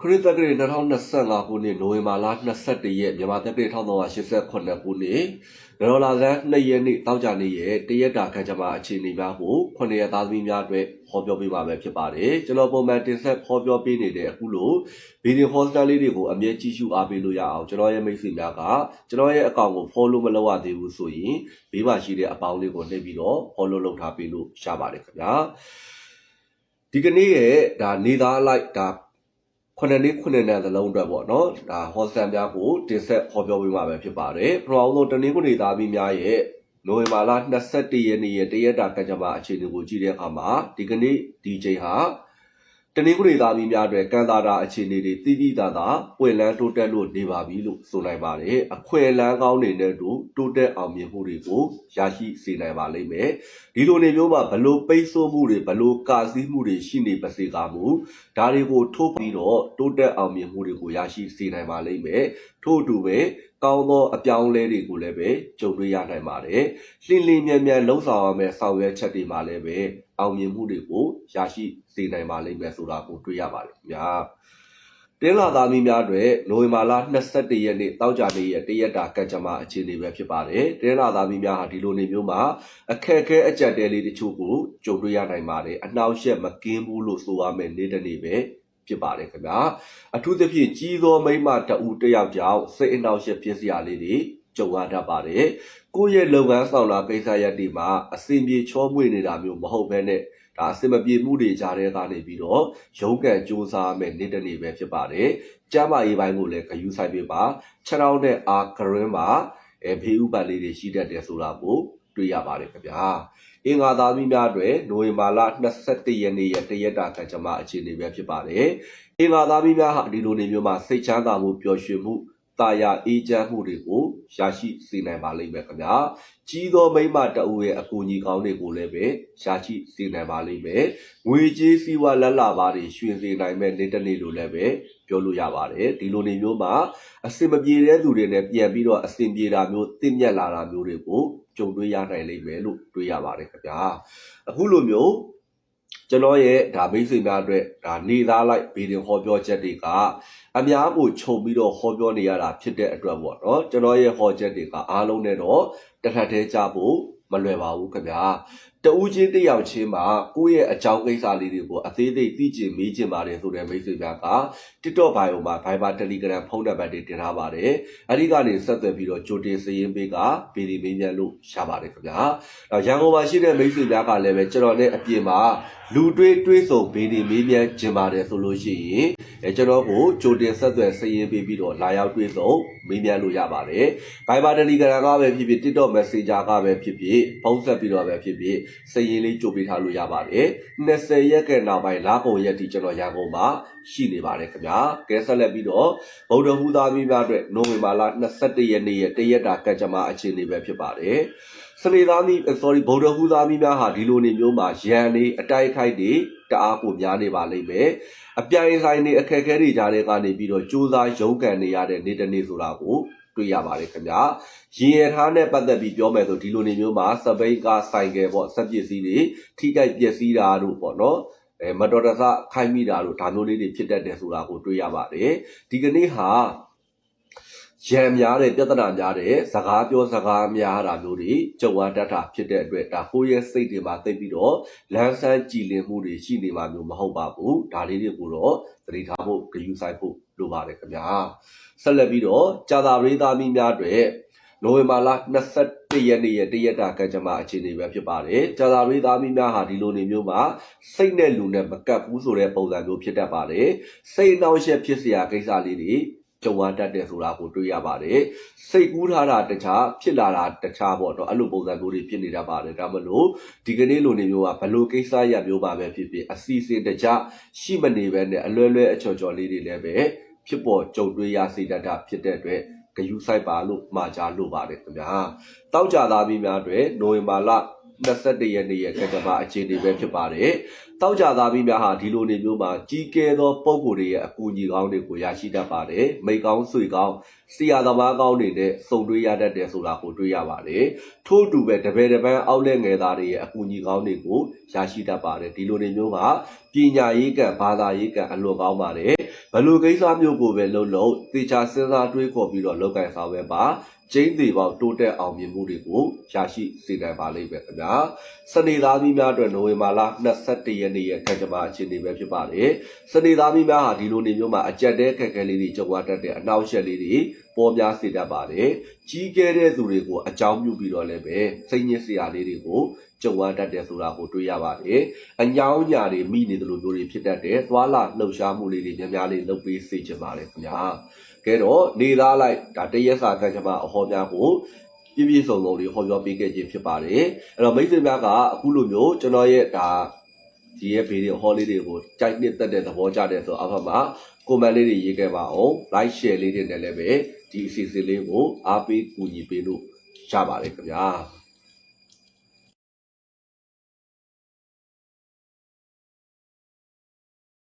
ခရစ်သက္ကရာ2025ခုနှစ်နိုဝင်ဘာလ22ရက်မြန်မာသက္ကရာ1388ခုနှစ်ရော်လာဇန်2ရက်နေ့တောက်ကြနေ့ရဲ့တရက်တာခန့်ချမှာအခြေအနေများကို9ရက်သားသမီးများအတွက်ဟောပြောပေးပါမယ်ဖြစ်ပါတယ်ကျွန်တော်ပုံမှန်တင်ဆက်ဟောပြောပေးနေတဲ့အခုလိုဗီဒီယိုဟောစတာလေးတွေကိုအမြဲကြည့်ရှုအားပေးလို့ရအောင်ကျွန်တော်ရဲ့မိတ်ဆွေများကကျွန်တော်ရဲ့အကောင့်ကို follow မလုပ်ရသေးဘူးဆိုရင်ဘေးမှာရှိတဲ့အပေါင်းလေးကိုနှိပ်ပြီးတော့ follow လုပ်ထားပေးလို့ရပါတယ်ခင်ဗျာဒီကနေ့ရဲ့ဒါနေသားလိုက်ဒါ ခုနှစ်နှစ်ခုနှစ်နှစ်သလုံးအတွက်ပေါ့နော်ဒါဟောစတန်များကိုတင်ဆက်ဟောပြောပေးမှာပဲဖြစ်ပါတယ်ပထမဆုံးတနင်္ဂနွေသားပြီးများရဲ့နိုဝင်ဘာလ22ရက်နေ့ရဲ့တရက်တာကံကြမ္မာအခြေအနေကိုကြည့်တဲ့အခါမှာဒီကနေ့ဒီချိန်ဟာ တနင်္ဂနွေသားပြီးများအတွက်ကံသာတာအခြေအနေတွေတိတိသာသာပွင့်လန်းတိုးတက်လို့နေပါပြီလို့ဆိုနိုင်ပါတယ်အခွင့်အလန်းကောင်းတွေနဲ့တူတိုးတက်အောင်မြင်မှုတွေကိုရရှိစေနိုင်ပါလိမ့်မယ်ဒီလိုနေမျိုးမှာဘလို့ပိတ်ဆို့မှုတွေဘလို့ကာစည်းမှုတွေရှိနေပါစေကမူဒါတွေကိုထုတ်ပြီးတော့တိုးတက်အောင်မြင်မှုတွေကိုရရှိစေနိုင်ပါလိမ့်မယ်ထို့အတူပဲ ကောင်းသောအပြောင်းအလဲတွေကိုလည်းပဲကြုံတွေ့ရနိုင်ပါတယ်လင်းလင်းမြန်မြန်လှုပ်ဆောင်ရမယ့်ဆောင်ရွက်ချက်တွေမှာလည်းပဲအောင်မြင်မှုတွေကိုရရှိစေနိုင်ပါလိမ့်မယ်ဆိုတာကိုတွေ့ရပါတယ်ခင်ဗျာတင်းလာသားမီးများအတွက်နိုဝင်ဘာလ22ရက်နေ့တောက်ကြနေ့ရဲ့တရက်တာကံကြမ္မာအခြေအနေပဲဖြစ်ပါတယ်တင်းလာသားမီးများဟာဒီလိုနေမျိုးမှာအခက်အခဲအကြက်တဲလေးတချို့ကိုကြုံတွေ့ရနိုင်ပါတယ်အနှောက်အယှက်မကင်းဘူးလို့ဆိုရမယ်နေ့တစ်နေ့ပဲ ဖြစ်ပါတယ်ခင်ဗျာအထူးသဖြင့်ကြီးသောမိမ့်မတအူတစ်ယောက်ကြောင့်စိတ်အနှောက်အယှက်ဖြစ်စရာလေးတွေကြုံရတတ်ပါတယ်ကိုယ့်ရဲ့လုပ်ငန်းဆောင်တာကိစ္စရပ်တွေမှာအစဉ်ပြေချောမွေ့နေတာမျိုးမဟုတ်ဘဲနဲ့ဒါအစင်မပြေမှုတွေကြားထဲကနေပြီးတော့ရုန်းကန်စူးစမ်းမယ်နေ့တစ်နေ့ပဲဖြစ်ပါတယ်။ကျမ်းမာရေးပိုင်းကိုလည်းဂယူဆိုင်ပေးပါခြေထောက်နဲ့အာဂရင်းမှာအဲဖေးဥပတ်လေးတွေရှိတတ်တယ်ဆိုတာကို တွေ့ရပါတယ်ခင်ဗျာ။အင်္ဂါသားမိများအတွက်နိုဝင်ဘာလ22ရက်နေ့ရဲ့တရက်တာကံကြမ္မာအခြေအနေပဲဖြစ်ပါတယ်။အင်္ဂါသားမိများဟာဒီလိုနေမျိုးမှာစိတ်ချမ်းသာမှုပျော်ရွှင်မှု တာယာအေးချမ်းမှုတွေကိုရရှိစေနိုင်ပါလိမ့်မယ်ခင်ဗျာကြီးသောမိမ့်မတအူရဲ့အကူအညီကောင်းတွေကိုလည်းပဲရရှိစေနိုင်ပါလိမ့်မယ်ငွေကြေးစည်းဝါးလက်လာပါတွေရွှင်စေနိုင်မဲ့နေ့တစ်နေ့လိုလည်းပဲပြောလို့ရပါတယ်ဒီလိုနေမျိုးမှာအစင်မပြေတဲ့သူတွေနဲ့ပြန်ပြီးတော့အစင်ပြေတာမျိုးတင့်မြတ်လာတာမျိုးတွေကိုကြုံတွေ့ရနိုင်လိမ့်မယ်လို့တွေ့ရပါတယ်ခင်ဗျာအခုလိုမျိုး ကျွန်တော်ရဲ့ဒါမိတ်ဆွေများအတွက်ဒါနေသားလိုက်ဗီဒီယိုဟောပြောချက်တွေကအများကိုခြုံပြီးတော့ဟောပြောနေရတာဖြစ်တဲ့အတွက်ပေါ့နော်ကျွန်တော်ရဲ့ဟောချက်တွေကအားလုံးနဲ့တော့တစ်ထပ်တည်းကြဖို့မလွယ်ပါဘူးခင်ဗျာ တဦးချင်းတစ်ယောက်ချင်းမှာကိုယ့်ရဲ့အကြောင်းကိစ္စလေးတွေကိုအသေးသေးသိကျင်မေးကျင်ပါတယ်ဆိုတဲ့မိတ်ဆွေများက TikTok bio မှာ Viber Telegram ဖုန်းနံပါတ်တွေတင်ထားပါတယ်အဲ့ဒီကနေဆက်သွယ်ပြီးတော့ကြိုတင်စည်ရင်းပေးကဗီဒီမေးမြန်းလို့ရပါတယ်ခင်ဗျာအဲရန်ကုန်မှာရှိတဲ့မိတ်ဆွေများကလည်းပဲကျွန်တော်နဲ့အပြင်မှာလူတွေးတွေးဆုံဗီဒီမေးမြန်းကျင်ပါတယ်ဆိုလို့ရှိရင်အဲကျွန်တော်ကိုကြိုတင်ဆက်သွယ်စည်ရင်းပေးပြီးတော့လာရောက်တွေးဆုံမေးမြန်းလို့ရပါတယ် Viber Telegram ကပဲဖြစ်ဖြစ် TikTok Messenger ကပဲဖြစ်ဖြစ်ဖုန်းဆက်ပြီးတော့ပဲဖြစ်ဖြစ်စည်ရင်းလေးကြိုပေးထားလို့ရပါတယ်20ရက်ကနောက်ပိုင်းလာကုန်ရက်ဒီကျွန်တော်ရန်ကုန်မှာရှိနေပါတယ်ခင်ဗျာကဲဆက်လက်ပြီးတော့ဗုဒ္ဓဟူသားမိများအတွက်နိုဝင်ဘာလ21ရက်နေ့ရဲ့တရက်တာကံကြမ္မာအခြေအနေပဲဖြစ်ပါတယ်စနေသားမိ sorry ဗုဒ္ဓဟူသားမိများဟာဒီလိုနေမျိုးမှာရန်နေအတိုက်ခိုက်တွေ တအားကိုများနေပါလိမ့်မယ်အပြိုင်ဆိုင်နေအခက်အခဲတွေကြားထဲကနေပြီးတော့စူးစမ်းရုန်းကန်နေရတဲ့နေ့တစ်နေ့ဆိုတာကိုတွေ့ရပါတယ်ခင်ဗျာရင်ရထားနဲ့ပတ်သက်ပြီးပြောမယ်ဆိုဒီလိုနေမျိုးမှာစပိန်ကားဆိုင်ကယ်ပေါ့စက်ပစ္စည်းတွေထိခိုက်ပျက်စီးတာတို့ပေါ့နော်အဲမတော်တဆခိုင်းမိတာတို့ဒါမျိုးလေးတွေဖြစ်တတ်တယ်ဆိုတာကိုတွေ့ရပါတယ်ဒီကနေ့ဟာ ရံများတဲ့ပြဿနာများတဲ့စကားပြောစကားများတာမျိုးတွေကြုံရတတ်တာဖြစ်တဲ့အတွက်ဒါကိုယ့်ရဲ့စိတ်တွေမှာသိပြီးတော့လမ်းဆန်းကြည်လင်မှုတွေရှိနေမှာမျိုးမဟုတ်ပါဘူးဒါလေးတွေကိုတော့သတိထားဖို့ဂရုစိုက်ဖို့လိုပါတယ်ခင်ဗျာဆက်လက်ပြီးတော့ကြာသာပရိသတ်မိများအတွက်နိုဝင်ဘာလ21ရက်နေ့ရဲ့တရက်တာကံကြမ္မာအခြေအနေပဲဖြစ်ပါတယ်။ကြာသာပရိသတ်မိများဟာဒီလိုနေမျိုးမှာစိတ်နဲ့လူနဲ့မကပ်ဘူးဆိုတဲ့ပုံစံမျိုးဖြစ်တတ်ပါတယ်။စိတ်အနှောင့်အယှက်ဖြစ်စရာကိစ္စလေးတွေ ကြုံရတတ်တယ်ဆိုတာကိုတွေ့ရပါတယ်စိတ်ကူးထားတာတခြားဖြစ်လာတာတခြားပေါ့နော်အဲ့လိုပုံစံမျိုးတွေဖြစ်နေတတ်ပါတယ်ဒါမလို့ဒီကနေ့လိုနေမျိုးကဘလို့ကိစ္စရမျိုးပါပဲဖြစ်ဖြစ်အစီအစဉ်တခြားရှိမနေပဲနဲ့အလွယ်လွယ်အချော်ချော်လေးတွေလည်းပဲဖြစ်ပေါ်ကြုံတွေ့ရစေတတ်တာဖြစ်တဲ့အတွက်ဂယူဆိုင်ပါလို့မှာကြားလို့ပါတယ်ခင်ဗျာတောက်ကြသားပြီးများအတွက်နိုဝင်ဘာလ 21ရက်နေ့ရဲ့ကကြမ္ဘာအခြေအနေပဲဖြစ်ပါတယ်။တောက်ကြသားပြီးများဟာဒီလိုနေမျိုးမှာကြီးကဲသောပုံကိုယ်တွေရဲ့အကူအညီကောင်းတွေကိုရရှိတတ်ပါတယ်။မိတ်ကောင်းဆွေကောင်းစီယာသမားကောင်းတွေနဲ့စုံတွေ့ရတတ်တယ်ဆိုတာကိုတွေ့ရပါတယ်။ထို့အတူပဲတပည့်တပန်းအောက်လက်ငယ်သားတွေရဲ့အကူအညီကောင်းတွေကိုရရှိတတ်ပါတယ်။ဒီလိုနေမျိုးကပညာရေးကံဘာသာရေးကံအလွန်ကောင်းပါတယ်။ဗဘလို့ကိစ္စမျိုးကိုပဲလုံးလုံးတေချာစဉ်းစားတွေးခေါ်ပြီးတော့လောက်ကင်ဆောင်ပဲပါကျင်းသေးပေါက်တိုးတက်အောင်မြင်မှုတွေကိုရရှိစေနိုင်ပါလိမ့်မယ်ခင်ဗျာစနေသားသမီးများအတွက်နိုဝင်ဘာလ22ရက်နေ့ရဲ့ခန့်ကြမအခြေအနေပဲဖြစ်ပါတယ်စနေသားသမီးများဟာဒီလိုနေမျိုးမှာအကြက်တဲခက်ခဲလေးတွေကြုံရတတ်တဲ့အနောက်ရှက်လေးတွေပေါ်များစေတတ်ပါတယ်ကြီးကျယ်တဲ့သူတွေကိုအကြောင်းပြုပြီးတော့လည်းပဲစိတ်ညစ်စရာလေးတွေကိုကြုံရတတ်တယ်ဆိုတာကိုတွေ့ရပါတယ်အညောင်းညာတွေမိနေတယ်လို့မျိုးတွေဖြစ်တတ်တယ်သွားလာလှုပ်ရှားမှုလေးတွေများများလေးလုပ်ပေးစေချင်ပါတယ်ခင်ဗျာကဲတော့နေသားလိုက်ဒါတရက်စာခန့်ကြမအဟောများကိုပြည့်ပြည့်စုံစုံလေးဟောပြောပေးခဲ့ခြင်းဖြစ်ပါတယ်အဲ့တော့မိတ်ဆွေများကအခုလိုမျိုးကျွန်တော်ရဲ့ဒါ ဒီရဲ့ဗီဒီယိုဟောလေးတွေကိုကြိုက်နှစ်သက်တဲ့သဘောကျတဲ့ဆိုအောက်မှာကွန်မန့်လေးတွေရေးခဲ့ပါအောင် like share လေးတွေနဲ့လည်းပဲဒီအစီအစဉ်လေးကိုအားပေးကူညီပေးလို့ရပါတယ်ခင်ဗျာ